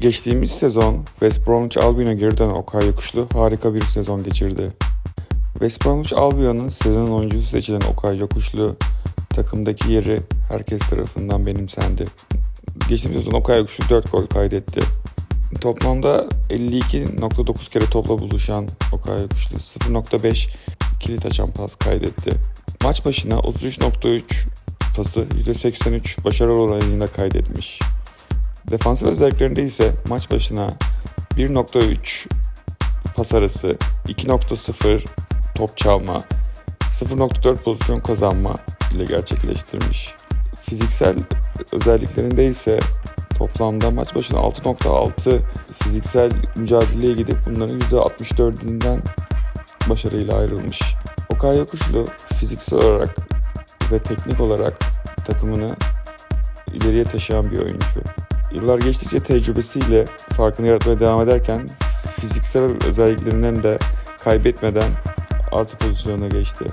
Geçtiğimiz sezon West Bromwich Albion'a geri dönen Okay Yokuşlu harika bir sezon geçirdi. West Bromwich Albion'un sezonun oyuncusu seçilen Okay Yokuşlu takımdaki yeri herkes tarafından benimsendi. Geçtiğimiz sezon Okay Yokuşlu 4 gol kaydetti. Toplamda 52.9 kere topla buluşan Okay Yokuşlu 0.5 kilit açan pas kaydetti. Maç başına 33.3 pası %83 başarı oranıyla kaydetmiş. Defansif özelliklerinde ise maç başına 1.3 pas arası, 2.0 top çalma, 0.4 pozisyon kazanma ile gerçekleştirmiş. Fiziksel özelliklerinde ise toplamda maç başına 6.6 fiziksel mücadeleye gidip bunların %64'ünden başarıyla ayrılmış. Okay Yokuşlu fiziksel olarak ve teknik olarak takımını ileriye taşıyan bir oyuncu. Yıllar geçtikçe tecrübesiyle farkını yaratmaya devam ederken fiziksel özelliklerinden de kaybetmeden artı pozisyona geçti.